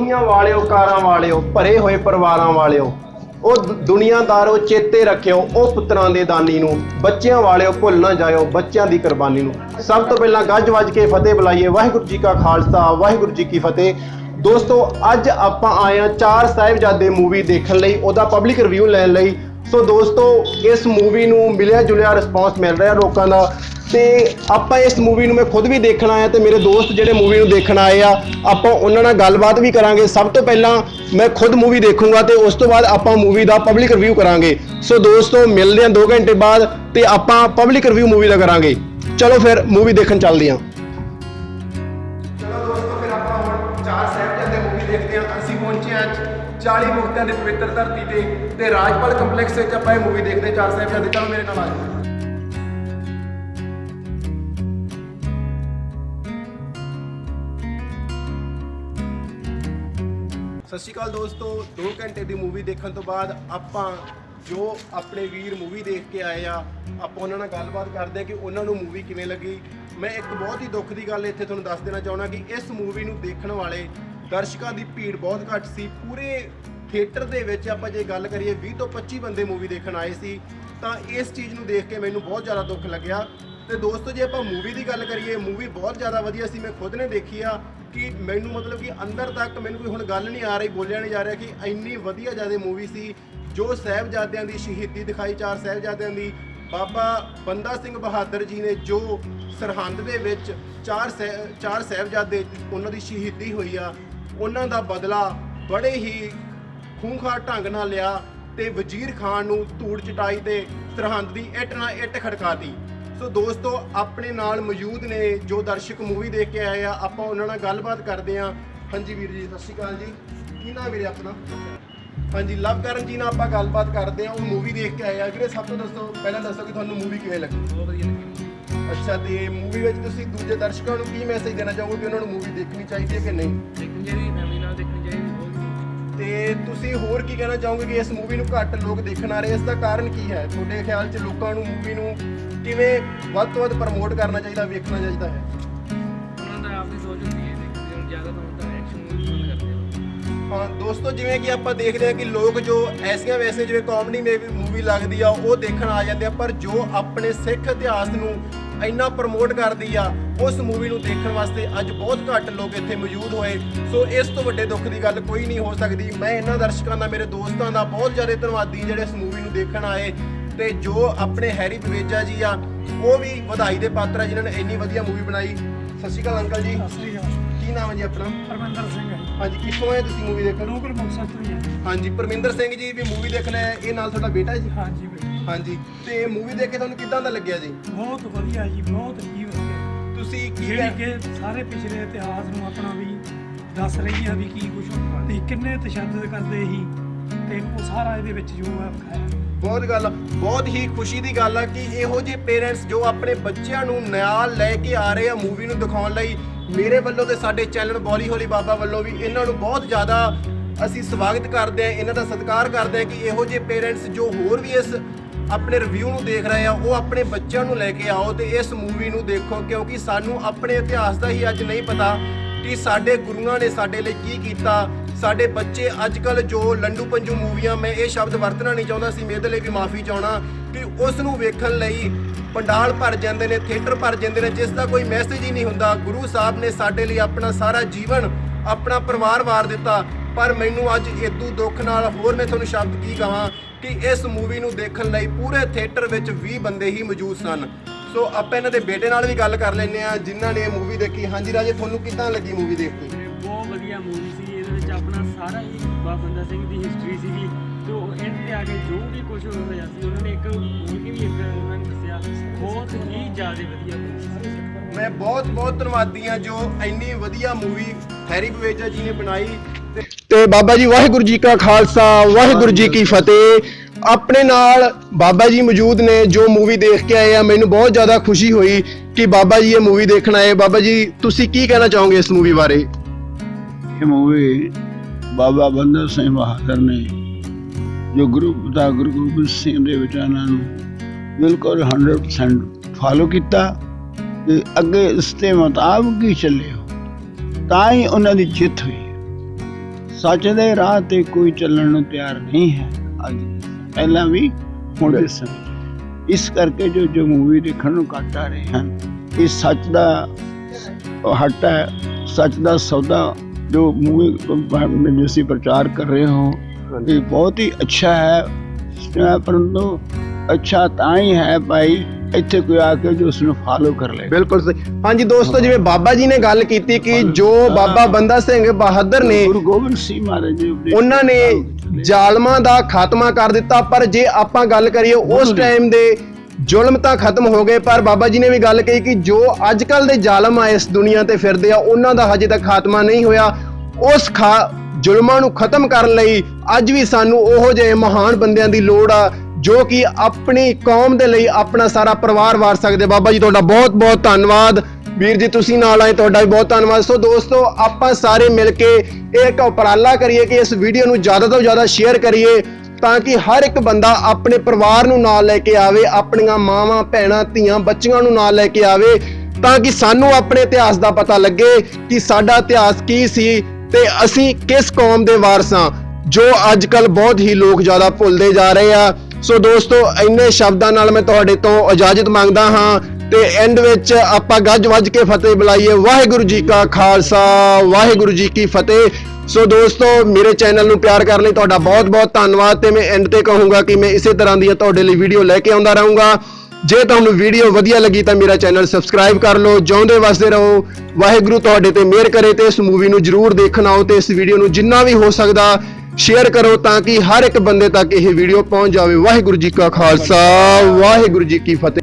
ਕੋਠੀਆਂ ਵਾਲਿਓ, ਕਾਰਾਂ ਵਾਲਿਓ, ਭਰੇ ਹੋਏ ਪਰਿਵਾਰਾਂ ਵਾਲਿਓ, ਉਹ ਦੁਨੀਆਦਾਰੋ ਚੇਤੇ ਰੱਖਿਓ ਉਹ ਪੁੱਤਰਾਂ ਦੇ ਦਾਨੀ ਨੂੰ, ਬੱਚਿਆਂ ਵਾਲਿਓ ਭੁੱਲ ਨਾ ਜਾਇਓ ਬੱਚਿਆਂ ਦੀ ਕੁਰਬਾਨੀ ਨੂੰ। ਸਭ ਤੋਂ ਪਹਿਲਾਂ ਗੱਜ ਵੱਜ ਕੇ ਫਤਿਹ ਬੁਲਾਈਏ, ਵਾਹਿਗੁਰੂ ਜੀ ਕਾ ਖਾਲਸਾ, ਵਾਹਿਗੁਰੂ ਜੀ ਕੀ ਫਤਿਹ। ਦੋਸਤੋ, ਅੱਜ ਆਪਾਂ ਆਏ ਹਾਂ ਚਾਰ ਸਾਹਿਬਜ਼ਾਦੇ ਮੂਵੀ ਦੇਖਣ ਲਈ, ਉਹਦਾ ਪਬਲਿਕ ਰਿਵਿਊ ਲੈਣ ਲਈ। ਸੋ ਦੋਸਤੋ, ਇਸ ਮੂਵੀ ਨੂੰ ਮਿਲਿਆ ਜੁਲਿਆ ਰਿਸਪਾਂਸ ਮਿਲ ਰਿਹਾ ਲੋਕਾਂ ਦਾ। ਤੇ ਆਪਾਂ ਇਸ ਮੂਵੀ ਨੂੰ ਮੈਂ ਖੁਦ ਵੀ ਦੇਖਣ ਆਇਆ ਤੇ ਮੇਰੇ ਦੋਸਤ ਜਿਹੜੇ ਮੂਵੀ ਨੂੰ ਦੇਖਣ ਆਏ ਆ, ਆਪਾਂ ਉਹਨਾਂ ਨਾਲ ਗੱਲਬਾਤ ਵੀ ਕਰਾਂਗੇ। ਸਭ ਤੋਂ ਪਹਿਲਾਂ ਮੈਂ ਖੁਦ ਮੂਵੀ ਦੇਖੂੰਗਾ ਤੇ ਉਸ ਤੋਂ ਬਾਅਦ ਆਪਾਂ ਮੂਵੀ ਦਾ ਪਬਲਿਕ ਰਿਵਿਊ ਕਰਾਂਗੇ। ਸੋ ਦੋਸਤੋ, ਮਿਲਦੇ ਹਾਂ 2 ਘੰਟੇ ਬਾਅਦ ਤੇ ਆਪਾਂ ਪਬਲਿਕ ਰਿਵਿਊ ਮੂਵੀ ਦਾ ਕਰਾਂਗੇ। ਚਲੋ ਫਿਰ ਮੂਵੀ ਦੇਖਣ ਚੱਲਦੇ ਹਾਂ। ਚਲੋ ਦੋਸਤੋ, ਫਿਰ ਆਪਾਂ ਹੁਣ ਚਾਰ ਸਾਹਿਬਜ਼ਾਦੇ ਮੂਵੀ ਦੇਖਦੇ ਹਾਂ। ਅਸੀਂ ਪਹੁੰਚੇ ਅੱਜ। 40 ਮੁਕਤਿਆਂ ਦੀ ਪਵਿੱਤਰ ਧਰਤੀ ਤੇ ਤੇ ਰਾਜਪਾਲ ਕੰਪਲੈਕਸ ਵਿੱਚ ਆਪਾਂ ਇਹ ਮੂਵੀ ਦੇਖਦੇ ਹਾਂ। ਚਾਰ ਸਾਹਿਬਜ਼ਾਦੇ ਚਲੋ ਮੇਰੇ ਨਾਲ ਆ ਜਾਓ। ਸਤਿ ਸ਼੍ਰੀ ਅਕਾਲ ਦੋਸਤੋ 2 ਘੰਟੇ ਦੀ ਮੂਵੀ ਦੇਖਣ ਤੋਂ ਬਾਅਦ ਆਪਾਂ ਜੋ ਆਪਣੇ ਵੀਰ ਮੂਵੀ ਦੇਖ ਕੇ ਆਏ ਆ, ਆਪਾਂ ਉਹਨਾਂ ਨਾਲ ਗੱਲਬਾਤ ਕਰਦੇ ਆ ਕਿ ਉਹਨਾਂ ਨੂੰ ਮੂਵੀ ਕਿਵੇਂ ਲੱਗੀ। ਮੈਂ ਇੱਕ ਬਹੁਤ ਹੀ ਦੁੱਖ ਦੀ ਗੱਲ ਇੱਥੇ ਤੁਹਾਨੂੰ ਦੱਸ ਦੇਣਾ ਚਾਹੁੰਦਾ ਕਿ ਇਸ ਮੂਵੀ ਨੂੰ ਦੇਖਣ ਵਾਲੇ ਦਰਸ਼ਕਾਂ ਦੀ ਭੀੜ ਬਹੁਤ ਘੱਟ ਸੀ। ਪੂਰੇ ਥੀਏਟਰ ਦੇ ਵਿੱਚ ਆਪਾਂ ਜੇ ਗੱਲ ਕਰੀਏ 20 ਤੋਂ 25 ਬੰਦੇ ਮੂਵੀ ਦੇਖਣ ਆਏ ਸੀ। ਤਾਂ ਇਸ ਚੀਜ਼ ਨੂੰ ਦੇਖ ਕੇ ਮੈਨੂੰ ਬਹੁਤ ਜ਼ਿਆਦਾ ਦੁੱਖ ਲੱਗਿਆ। ਤੇ ਦੋਸਤੋ, ਜੇ ਆਪਾਂ ਮੂਵੀ ਦੀ ਗੱਲ ਕਰੀਏ ਮੂਵੀ ਬਹੁਤ ਜ਼ਿਆਦਾ ਵਧੀਆ ਸੀ। ਮੈਂ ਖੁਦ ਨੇ ਦੇਖੀ ਆ ਕਿ ਮੈਨੂੰ ਮਤਲਬ ਕਿ ਅੰਦਰ ਤੱਕ ਮੈਨੂੰ ਕੋਈ ਹੁਣ ਗੱਲ ਨਹੀਂ ਆ ਰਹੀ, ਬੋਲਿਆ ਨਹੀਂ ਜਾ ਰਿਹਾ ਕਿ ਇੰਨੀ ਵਧੀਆ ਜ਼ਿਆਦਾ ਮੂਵੀ ਸੀ, ਜੋ ਸਾਹਿਬਜ਼ਾਦਿਆਂ ਦੀ ਸ਼ਹੀਦੀ ਦਿਖਾਈ, ਚਾਰ ਸਾਹਿਬਜ਼ਾਦਿਆਂ ਦੀ। ਬਾਬਾ ਬੰਦਾ ਸਿੰਘ ਬਹਾਦਰ ਜੀ ਨੇ ਜੋ ਸਰਹੰਦ ਦੇ ਵਿੱਚ ਚਾਰ ਸਹਿ- ਚਾਰ ਸਾਹਿਬਜ਼ਾਦੇ ਉਹਨਾਂ ਦੀ ਸ਼ਹੀਦੀ ਹੋਈ ਆ ਉਹਨਾਂ ਦਾ ਬਦਲਾ ਬੜੇ ਹੀ ਖੂੰਖਾਰ ਢੰਗ ਨਾਲ ਲਿਆ ਤੇ ਵਜ਼ੀਰ ਖਾਨ ਨੂੰ ਧੂੜ ਚਟਾਈ ਤੇ ਸਰਹੰਦ ਦੀ ਇੱਟ ਨਾਲ ਇੱਟ ਖੜਕਾਤੀ। ਸੋ ਦੋਸਤੋ ਆਪਣੇ ਨਾਲ ਮੌਜੂਦ ਨੇ ਜੋ ਦਰਸ਼ਕ ਮੂਵੀ ਦੇਖ ਕੇ ਆਏ ਆ ਆਪਾਂ ਉਹਨਾਂ ਨਾਲ ਗੱਲਬਾਤ ਕਰਦੇ ਆ ਹਾਂਜੀ ਵੀਰ ਜੀ ਸਤਿ ਸ਼੍ਰੀ ਅਕਾਲ ਜੀ। ਕੀ ਨਾਮ ਵੀਰੇ ਆਪਣਾ? ਹਾਂਜੀ ਲਵਕਰਨ ਜੀ ਨਾਲ ਆਪਾਂ ਗੱਲਬਾਤ ਕਰਦੇ ਆ ਉਹ ਮੂਵੀ ਦੇਖ ਕੇ ਆਏ ਆ। ਵੀਰੇ ਸਭ ਤੋਂ ਦੱਸੋ ਪਹਿਲਾਂ ਦੱਸੋ ਕਿ ਤੁਹਾਨੂੰ ਮੂਵੀ ਕਿਵੇਂ ਲੱਗੀ? ਬਹੁਤ ਵਧੀਆ ਲੱਗੀ ਅੱਛਾ ਤੇ ਮੂਵੀ ਵਿੱਚ ਤੁਸੀਂ ਦੂਜੇ ਦਰਸ਼ਕਾਂ ਨੂੰ ਕੀ ਮੈਸੇਜ ਦੇਣਾ ਚਾਹੋਗੇ ਕਿ ਉਹਨਾਂ ਨੂੰ ਮੂਵੀ ਦੇਖਣੀ ਚਾਹੀਦੀ ਹੈ ਕਿ ਨਹੀਂ? ਦੇਖਣੀ ਚਾਹੀਦੀ ਤੇ ਤੁਸੀਂ ਹੋਰ ਕੀ ਕਹਿਣਾ ਚਾਹੋਗੇ ਕਿ ਇਸ ਮੂਵੀ ਨੂੰ ਘੱਟ ਲੋਕ ਦੇਖਣ ਆ ਰਹੇ? ਇਸ ਦਾ ਕਾਰਨ ਕੀ ਹੈ? ਤੁਹਾਡੇ ਖਿਆਲ 'ਚ ਲੋਕਾਂ ਨੂੰ ਮੂਵੀ ਨੂੰ ਕਿਵੇਂ ਵੱਧ ਤੋਂ ਵੱਧ ਪ੍ਰਮੋਟ ਕਰਨਾ ਚਾਹੀਦਾ ਵੇਖਣਾ ਚਾਹੀਦਾ ਹੈ? ਉਹਨਾਂ ਦਾ ਆਪਣੀ ਸੋਚ ਹੁੰਦੀ ਹੈ ਦੇਖਦੇ ਹੁਣ ਜ਼ਿਆਦਾ ਤਾਂ ਹੁੰਦਾ ਐਕਸ਼ਨ ਮੂਵੀ ਪਸੰਦ ਕਰਦੇ ਹਾਂ ਦੋਸਤੋ ਜਿਵੇਂ ਕਿ ਆਪਾਂ ਦੇਖਦੇ ਹਾਂ ਕਿ ਲੋਕ ਜੋ ਐਸੀਆਂ ਵੈਸੇ ਜਿਵੇਂ ਕਾਮੇਡੀ ਮੇਵੀ ਮੂਵੀ ਲੱਗਦੀ ਆ ਉਹ ਦੇਖਣ ਆ ਜਾਂਦੇ ਆ ਪਰ ਜੋ ਆਪਣੇ ਸਿੱਖ ਇਤਿਹਾਸ ਨੂੰ ਇੰਨਾ ਪ੍ਰਮੋਟ ਕਰਦੀ ਆ ਉਸ ਮੂਵੀ ਨੂੰ ਦੇਖਣ ਵਾਸਤੇ ਅੱਜ ਬਹੁਤ ਘੱਟ ਲੋਕ ਇੱਥੇ ਮੌਜੂਦ ਹੋਏ। ਸੋ ਇਸ ਤੋਂ ਵੱਡੇ ਦੁੱਖ ਦੀ ਗੱਲ ਕੋਈ ਨਹੀਂ ਹੋ ਸਕਦੀ। ਮੈਂ ਇਹਨਾਂ ਦਰਸ਼ਕਾਂ ਦਾ ਮੇਰੇ ਦੋਸਤਾਂ ਦਾ ਬਹੁਤ ਜ਼ਿਆਦਾ ਧੰਨਵਾਦੀ ਜਿਹੜੇ ਇਸ ਮੂਵੀ ਨੂੰ ਦੇਖਣ ਆਏ। ਤੇ ਜੋ ਆਪਣੇ ਹੈਰੀ ਬਵੇਜਾ ਜੀ ਆ ਉਹ ਵੀ ਵਧਾਈ ਦੇ ਪਾਤਰ ਆ ਜਿਨ੍ਹਾਂ ਨੇ ਇੰਨੀ ਵਧੀਆ ਮੂਵੀ ਬਣਾਈ। ਸਤਿ ਸ਼੍ਰੀ ਅਕਾਲ ਅੰਕਲ ਜੀ। ਕੀ ਨਾਮ ਹੈ ਜੀ ਆਪਣਾ? ਪਰਮਿੰਦਰ ਸਿੰਘ ਹੈ। ਹਾਂਜੀ ਕਿੱਥੋਂ ਆਏ ਤੁਸੀਂ ਮੂਵੀ ਦੇਖਣ? ਲੋਕਲ ਮੁਕਤਸਰ ਤੋਂ ਹੀ ਹੈ ਹਾਂਜੀ ਪਰਮਿੰਦਰ ਸਿੰਘ ਜੀ ਵੀ ਮੂਵੀ ਦੇਖਣ ਆਏ। ਇਹ ਨਾਲ ਤੁਹਾਡਾ ਬੇਟਾ ਹੈ ਜੀ? ਹਾਂਜੀ ਹਾਂਜੀ। ਤੇ ਮੂਵੀ ਦੇਖ ਕੇ ਤੁਹਾਨੂੰ ਕਿਦਾਂ ਦਾ ਲੱਗਿਆ ਜੀ? ਬਹੁਤ ਵਧੀਆ ਜੀ ਬਹੁਤ ਹੀ ਵਧੀਆ। ਤੁਸੀਂ ਕੀ ਜਿਹੜੀ ਕਿ ਸਾਰੇ ਪਿਛਲੇ ਇਤਿਹਾਸ ਨੂੰ ਆਪਣਾ ਵੀ ਦੱਸ ਰਹੀ ਆ ਵੀ ਕੀ ਕੁਝ ਤੇ ਕਿੰਨੇ ਤਸ਼ੱਦਦ ਕਰਦੇ ਸੀ ਤੇ ਉਹ ਸਾਰਾ ਇਹਦੇ ਵਿੱਚ ਜੋ ਹੈ ਵਿਖਾਇਆ। ਬਹੁਤ ਗੱਲ ਬਹੁਤ ਹੀ ਖੁਸ਼ੀ ਦੀ ਗੱਲ ਆ ਕਿ ਇਹੋ ਜਿਹੇ ਪੇਰੈਂਟਸ ਜੋ ਆਪਣੇ ਬੱਚਿਆਂ ਨੂੰ ਨਾਲ ਲੈ ਕੇ ਆ ਰਹੇ ਆ ਮੂਵੀ ਨੂੰ ਦਿਖਾਉਣ ਲਈ ਮੇਰੇ ਵੱਲੋਂ ਤੇ ਸਾਡੇ ਚੈਨਲ ਬੋਲੀ ਹੋਲੀ ਬਾਬਾ ਵੱਲੋਂ ਵੀ ਇਹਨਾਂ ਨੂੰ ਬਹੁਤ ਜ਼ਿਆਦਾ ਅਸੀਂ ਸਵਾਗਤ ਕਰਦੇ ਆ ਇਹਨਾਂ ਦਾ ਸਤਿਕਾਰ ਕਰਦੇ ਆ ਕਿ ਇਹੋ ਜਿਹੇ ਪੇਰੈਂਟਸ ਜੋ ਹੋਰ ਵੀ ਇਸ ਆਪਣੇ ਰਿਵਿਊ ਨੂੰ ਦੇਖ ਰਹੇ ਆ ਉਹ ਆਪਣੇ ਬੱਚਿਆਂ ਨੂੰ ਲੈ ਕੇ ਆਓ ਤੇ ਇਸ ਮੂਵੀ ਨੂੰ ਦੇਖੋ, ਕਿਉਂਕਿ ਸਾਨੂੰ ਆਪਣੇ ਇਤਿਹਾਸ ਦਾ ਹੀ ਅੱਜ ਨਹੀਂ ਪਤਾ ਕਿ ਸਾਡੇ ਗੁਰੂਆਂ ਨੇ ਸਾਡੇ ਲਈ ਕੀ ਕੀਤਾ। ਸਾਡੇ ਬੱਚੇ ਅੱਜ ਕੱਲ ਜੋ ਲੰਡੂ ਪੰਜੂ ਮੂਵੀਆਂ, ਮੈਂ ਇਹ ਸ਼ਬਦ ਵਰਤਣਾ ਨਹੀਂ ਚਾਹੁੰਦਾ ਸੀ ਮੇਰੇ ਲਈ ਵੀ ਮਾਫੀ ਚਾਹਣਾ ਕਿ ਉਸ ਨੂੰ ਵੇਖਣ ਲਈ ਪੰਡਾਲ ਭਰ ਜਾਂਦੇ ਨੇ ਥੀਏਟਰ ਭਰ ਜਾਂਦੇ ਨੇ ਜਿਸ ਦਾ ਕੋਈ ਮੈਸੇਜ ਹੀ ਨਹੀਂ ਹੁੰਦਾ। ਗੁਰੂ ਸਾਹਿਬ ਨੇ ਸਾਡੇ ਲਈ ਆਪਣਾ ਸਾਰਾ ਜੀਵਨ, ਆਪਣਾ ਪਰਿਵਾਰ ਵਾਰ ਦਿੱਤਾ। ਪਰ ਮੈਨੂੰ ਅੱਜ ਇਦੂ ਦੁੱਖ ਨਾਲ ਹੋਰ ਮੈਂ ਤੁਹਾਨੂੰ ਸ਼ਬਦ ਕੀ ਕਹਾਂ ਕਿ ਇਸ ਮੂਵੀ ਨੂੰ ਦੇਖਣ ਲਈ ਪੂਰੇ ਥੀਏਟਰ ਵਿੱਚ 20 ਬੰਦੇ ਹੀ ਮੌਜੂਦ ਸਨ। ਸੋ ਆਪਾਂ ਇਹਨਾਂ ਦੇ ਬੇਟੇ ਨਾਲ ਵੀ ਗੱਲ ਕਰ ਲੈਂਦੇ ਆ ਜਿਨ੍ਹਾਂ ਨੇ ਇਹ ਮੂਵੀ ਦੇਖੀ। ਹਾਂਜੀ ਰਾਜੇ ਤੁਹਾਨੂੰ ਕਿੱਦਾਂ ਲੱਗੀ ਮੂਵੀ ਦੇਖ ਕੇ? ਬਹੁਤ ਵਧੀਆ ਮੂਵੀ ਸੀ। ਇਹਦੇ ਵਿੱਚ ਆਪਣਾ ਸਾਰਾ ਹੀ ਬਾਬਾ ਬੰਦਾ ਸਿੰਘ ਦੀ ਹਿਸਟਰੀ ਸੀਗੀ ਤੇ ਉਹ ਐਂਡ ਤੇ ਆ ਕੇ ਜੋ ਵੀ ਕੁਝ ਹੋਇਆ ਸੀ ਉਹਨਾਂ ਨੇ ਇੱਕ ਕੀ ਵੀ ਇੱਕ ਉਹਨਾਂ ਨੇ ਦੱਸਿਆ। ਬਹੁਤ ਹੀ ਜ਼ਿਆਦਾ ਵਧੀਆ movie ਸੀ। ਮੈਂ ਬਹੁਤ ਬਹੁਤ ਧੰਨਵਾਦੀ ਆ ਜੋ ਇੰਨੀ ਵਧੀਆ ਮੂਵੀ ਹੈਰੀ ਬਵੇਜਾ ਜੀ ਨੇ ਬਣਾਈ। ਤੇ ਬਾਬਾ ਜੀ ਵਾਹਿਗੁਰੂ ਜੀ ਕਾ ਖਾਲਸਾ, ਵਾਹਿਗੁਰੂ ਜੀ ਕੀ ਫਤਿਹ। ਆਪਣੇ ਨਾਲ ਬਾਬਾ ਜੀ ਮੌਜੂਦ ਨੇ ਜੋ ਮੂਵੀ ਦੇਖ ਕੇ ਆਏ ਆ, ਮੈਨੂੰ ਬਹੁਤ ਜ਼ਿਆਦਾ ਖੁਸ਼ੀ ਹੋਈ ਕਿ ਬਾਬਾ ਜੀ ਇਹ ਮੂਵੀ ਦੇਖਣ ਆਏ। ਬਾਬਾ ਜੀ, ਤੁਸੀਂ ਕੀ ਕਹਿਣਾ ਚਾਹੋਗੇ ਇਸ ਮੂਵੀ ਬਾਰੇ? ਇਹ ਮੂਵੀ ਬਾਬਾ ਬੰਦਾ ਸਿੰਘ ਬਹਾਦਰ ਨੇ, ਜੋ ਗੁਰੂ ਪਿਤਾ ਗੁਰੂ ਗੋਬਿੰਦ ਸਿੰਘ ਦੇ ਵਿਚਾਰਾਂ ਨੂੰ ਬਿਲਕੁਲ 100% ਫਾਲੋ ਕੀਤਾ ਤੇ ਅੱਗੇ ਇਸ ਦੇ ਮੁਤਾਬਕ ਹੀ ਚੱਲੇ ਤਾਂ ਹੀ ਉਹਨਾਂ ਦੀ ਜਿੱਤ ਹੋਈ। ਸੱਚ ਦੇ ਰਾਹ ਤੇ ਕੋਈ ਚੱਲਣ ਨੂੰ ਤਿਆਰ ਨਹੀਂ ਹੈ। ਅੱਜ ਪਹਿਲਾਂ ਵੀ ਹੁਣ ਇਸ ਸਮੇਂ। ਇਸ ਕਰਕੇ ਜੋ ਜੋ ਮੂਵੀ ਦੇਖਣ ਨੂੰ ਘੱਟ ਆ ਰਹੇ ਹਨ ਇਹ ਸੱਚ ਦਾ ਹੱਟ ਹੈ ਸੱਚ ਦਾ ਸੌਦਾ ਜੋ ਮੂਵੀ ਜੋ ਤੁਸੀਂ ਪ੍ਰਚਾਰ ਕਰ ਰਹੇ ਹੋ ਇਹ ਬਹੁਤ ਹੀ ਅੱਛਾ ਹੈ। ਪਰੰਤੂ ਅੱਛਾ ਤਾਂ ਹੀ ਹੈ ਭਾਈ ਇੱਥੇ ਕੋਈ ਆ ਕੇ ਜੋ ਉਸ ਨੂੰ ਫਾਲੋ ਕਰ ਲੇ ਬਿਲਕੁਲ ਸਹੀ। ਹਾਂਜੀ ਦੋਸਤੋ ਜਿਵੇਂ ਬਾਬਾ ਜੀ ਨੇ ਗੱਲ ਕੀਤੀ ਕਿ ਜੋ ਬਾਬਾ ਬੰਦਾ ਸਿੰਘ ਬਹਾਦਰ ਨੇ ਗੁਰੂ ਗੋਬਿੰਦ ਸਿੰਘ ਮਹਾਰਾਜ ਜੀ ਉਹਨਾਂ ਨੇ ਜ਼ਾਲਮਾਂ ਦਾ ਖਾਤਮਾ ਕਰ ਦਿੱਤਾ ਪਰ ਜੇ ਆਪਾਂ ਗੱਲ ਕਰੀਏ ਉਸ ਟਾਈਮ ਦੇ ਜ਼ੁਲਮ ਤਾਂ ਖਤਮ ਹੋ ਗਏ ਪਰ ਬਾਬਾ ਜੀ ਨੇ ਵੀ ਗੱਲ ਕਹੀ ਕਿ ਜੋ ਅੱਜ ਕੱਲ ਦੇ ਜ਼ਾਲਮ ਆ ਇਸ ਦੁਨੀਆ ਤੇ ਫਿਰਦੇ ਆ ਉਹਨਾਂ ਦਾ ਹਜੇ ਤੱਕ ਖਾਤਮਾ ਨਹੀਂ ਹੋਇਆ। ਉਸ ਖਾ ਜ਼ੁਲਮਾਂ ਨੂੰ ਖਤਮ ਕਰਨ ਲਈ ਅੱਜ ਵੀ ਸਾਨੂੰ ਉਹੋ ਜਿਹੇ ਮਹਾਨ ਬੰਦਿਆਂ ਦੀ ਲੋੜ ਆ ਜੋ ਕਿ ਆਪਣੀ ਕੌਮ ਦੇ ਲਈ ਆਪਣਾ ਸਾਰਾ ਪਰਿਵਾਰ ਵਾਰ ਸਕਦੇ। ਬਾਬਾ ਜੀ, ਤੁਹਾਡਾ ਬਹੁਤ ਬਹੁਤ ਧੰਨਵਾਦ। ਵੀਰ ਜੀ, ਤੁਸੀਂ ਨਾਲ ਆਏ, ਤੁਹਾਡਾ ਵੀ ਬਹੁਤ ਧੰਨਵਾਦ। ਸੋ ਦੋਸਤੋ, ਆਪਾਂ ਸਾਰੇ ਮਿਲ ਕੇ ਇਹ ਇੱਕ ਉਪਰਾਲਾ ਕਰੀਏ ਕਿ ਇਸ ਵੀਡੀਓ ਨੂੰ ਜ਼ਿਆਦਾ ਤੋਂ ਜ਼ਿਆਦਾ ਸ਼ੇਅਰ ਕਰੀਏ ਤਾਂ ਕਿ ਹਰ ਇੱਕ ਬੰਦਾ ਆਪਣੇ ਪਰਿਵਾਰ ਨੂੰ ਨਾਲ ਲੈ ਕੇ ਆਵੇ, ਆਪਣੀਆਂ ਮਾਵਾਂ, ਭੈਣਾਂ, ਧੀਆਂ, ਬੱਚੀਆਂ ਨੂੰ ਨਾਲ ਲੈ ਕੇ ਆਵੇ ਤਾਂ ਕਿ ਸਾਨੂੰ ਆਪਣੇ ਇਤਿਹਾਸ ਦਾ ਪਤਾ ਲੱਗੇ ਕਿ ਸਾਡਾ ਇਤਿਹਾਸ ਕੀ ਸੀ ਤੇ ਅਸੀਂ ਕਿਸ ਕੌਮ ਦੇ ਵਾਰਸ ਹਾਂ, ਜੋ ਅੱਜ ਕੱਲ ਬਹੁਤ ਹੀ ਲੋਕ ਜ਼ਿਆਦਾ ਭੁੱਲਦੇ ਜਾ ਰਹੇ ਆ। ਸੋ ਦੋਸਤੋ, ਇੰਨੇ ਸ਼ਬਦਾਂ ਨਾਲ ਮੈਂ ਤੁਹਾਡੇ ਤੋਂ ਇਜਾਜ਼ਤ ਮੰਗਦਾ ਹਾਂ ਤੇ ਐਂਡ ਵਿੱਚ ਆਪਾਂ ਗੱਜ ਵੱਜ ਕੇ ਫਤਿਹ ਬੁਲਾਈਏ। ਵਾਹਿਗੁਰੂ ਜੀ ਕਾ ਖਾਲਸਾ, ਵਾਹਿਗੁਰੂ ਜੀ ਕੀ ਫਤਿਹ। ਸੋ ਦੋਸਤੋ, ਮੇਰੇ ਚੈਨਲ ਨੂੰ ਪਿਆਰ ਕਰਨ ਲਈ ਤੁਹਾਡਾ ਬਹੁਤ ਬਹੁਤ ਧੰਨਵਾਦ ਤੇ ਮੈਂ ਐਂਡ ਤੇ ਕਹੂੰਗਾ ਕਿ ਮੈਂ ਇਸੇ ਤਰ੍ਹਾਂ ਦੀਆਂ ਤੁਹਾਡੇ ਲਈ ਵੀਡੀਓ ਲੈ ਕੇ ਆਉਂਦਾ ਰਹੂੰਗਾ। ਜੇ ਤੁਹਾਨੂੰ ਵੀਡੀਓ ਵਧੀਆ ਲੱਗੀ ਤਾਂ ਮੇਰਾ ਚੈਨਲ ਸਬਸਕ੍ਰਾਈਬ ਕਰ ਲਓ, ਜਿਉਂਦੇ ਵਸਦੇ ਰਹੋ। ਵਾਹਿਗੁਰੂ ਤੁਹਾਡੇ ਤੇ ਮਿਹਰ ਕਰੇ ਤੇ ਇਸ ਮੂਵੀ ਨੂੰ ਜਰੂਰ ਦੇਖਣ ਆਓ ਤੇ ਇਸ ਵੀਡੀਓ ਨੂੰ ਜਿੰਨਾ ਵੀ ਹੋ ਸਕਦਾ ਸ਼ੇਅਰ ਕਰੋ ਤਾਂ ਕਿ ਹਰ ਇੱਕ ਬੰਦੇ ਤੱਕ ਇਹ ਵੀਡੀਓ ਪਹੁੰਚ ਜਾਵੇ। ਵਾਹਿਗੁਰੂ ਜੀ ਕਾ ਖਾਲਸਾ, ਵਾਹਿਗੁਰੂ ਜੀ ਕੀ ਫਤਿਹ।